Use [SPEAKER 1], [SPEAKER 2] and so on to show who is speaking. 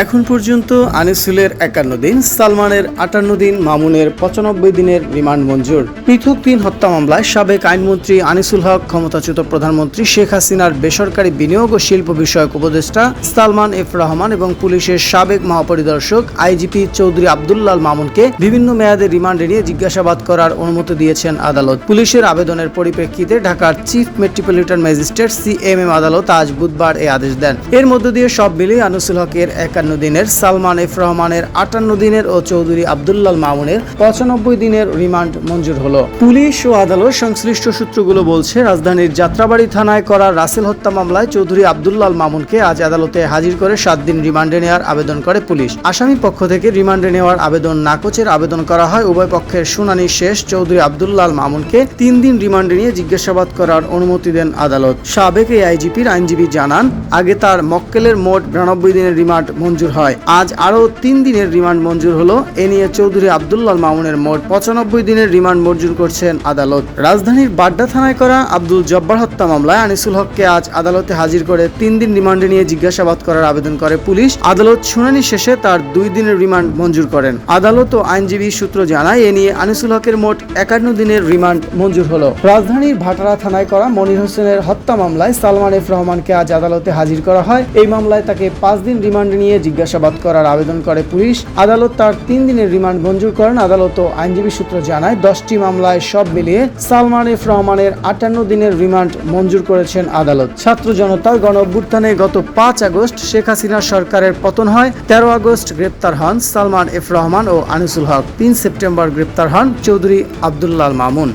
[SPEAKER 1] এখন পর্যন্ত আনিসুলের একান্ন দিন, সালমানের আটান্ন দিন, মামুনের পঁচানব্বই দিনের রিমান্ড মঞ্জুর। পৃথক তিন হত্যা মামলায় সাবেক আইনমন্ত্রী আনিসুল হক, ক্ষমতাচ্যুত প্রধানমন্ত্রী শেখ হাসিনার বেসরকারি বিনিয়োগ ও শিল্প বিষয়ক উপদেষ্টা সালমান এফ রহমান এবং পুলিশের সাবেক মহাপরিদর্শক আইজিপি চৌধুরী আবদুল্লাল মামুনকে বিভিন্ন মেয়াদে রিমান্ডে নিয়ে জিজ্ঞাসাবাদ করার অনুমতি দিয়েছেন আদালত। পুলিশের আবেদনের পরিপ্রেক্ষিতে ঢাকার chief metropolitan magistrate C M M আদালত আজ বুধবার এ আদেশ দেন। এর মধ্য দিয়ে সব মিলিয়ে আনিসুল হকের একান্ন দিনের, সালমান এফ রহমানের আটান্ন দিনের ও চৌধুরী আবদুল্লাল মামুনের পঁচানব্বই দিনের রিমান্ড মঞ্জুর হলো। পুলিশ ও আদালত সংশ্লিষ্ট সূত্রগুলো বলছে, রাজধানীর যাত্রাবাড়ি থানায় করা রাসেল হত্যা মামলায় চৌধুরী আবদুল্লাল মামুনকে আজ আদালতে হাজির করে সাত দিন রিমান্ডে নেওয়ার আবেদন করে পুলিশ। আসামি পক্ষ থেকে রিমান্ডে নেওয়ার আবেদন নাকচের আবেদন করা হয়, উভয় পক্ষের শুনানি শেষ। চৌধুরী আবদুল্লাল মামুনকে তিন দিন রিমান্ডে নিয়ে জিজ্ঞাসাবাদ করার অনুমতি দেন আদালত। সাবেক এই আইজিপির আইনজীবী জানান, আগে তার মক্কেলের মোট বিরানব্বই দিনের রিমান্ড মঞ্জুর হয়। আজ আরও তিন দিনের রিমান্ড মঞ্জুর হলো। এ নিয়ে চৌধুরী আবদুল্লাল মামুনের মোট পঁচানব্বই দিনের রিমান্ড মঞ্জুর করছেন আদালত। রাজধানীর বাড্ডা থানায় করা আব্দুল জব্বার হত্যা মামলায় আনিসুল হককে আজ আদালতে হাজির করে তিন দিন রিমান্ডে নিয়ে জিজ্ঞাসাবাদ করার আবেদন করে পুলিশ। আদালত শুনানি শেষে তার দুই দিনের রিমান্ড মঞ্জুর করেন। আদালত ও আইনজীবী সূত্র জানায়, এ নিয়ে আনিসুল হকের মোট একান্ন দিনের রিমান্ড মঞ্জুর হলো। রাজধানীর ভাটারা থানায় করা মনির হোসেনের হত্যা মামলায় সালমান এফ রহমানকে আজ আদালতে হাজির করা হয়। এই মামলায় তাকে পাঁচ দিন রিমান্ডে নিয়ে জিজ্ঞাসাবাদ করার আবেদন করে পুলিশ। আদালত তার তিন দিনের রিমান্ড মঞ্জুর করেন। আদালত ও আইনজীবী সূত্র জানায়, দশটি মামলায় সব মিলিয়ে সালমান এফ রহমানের আটান্ন দিনের রিমান্ড মঞ্জুর করেছেন আদালত। ছাত্র জনতার গণ অভ্যুত্থানে গত পাঁচ আগস্ট শেখ হাসিনা সরকারের পতন হয়। তেরো আগস্ট গ্রেপ্তার হন সালমান এফ রহমান ও আনিসুল হক। তিন সেপ্টেম্বর গ্রেপ্তার হন চৌধুরী আবদুল্লাল মামুন।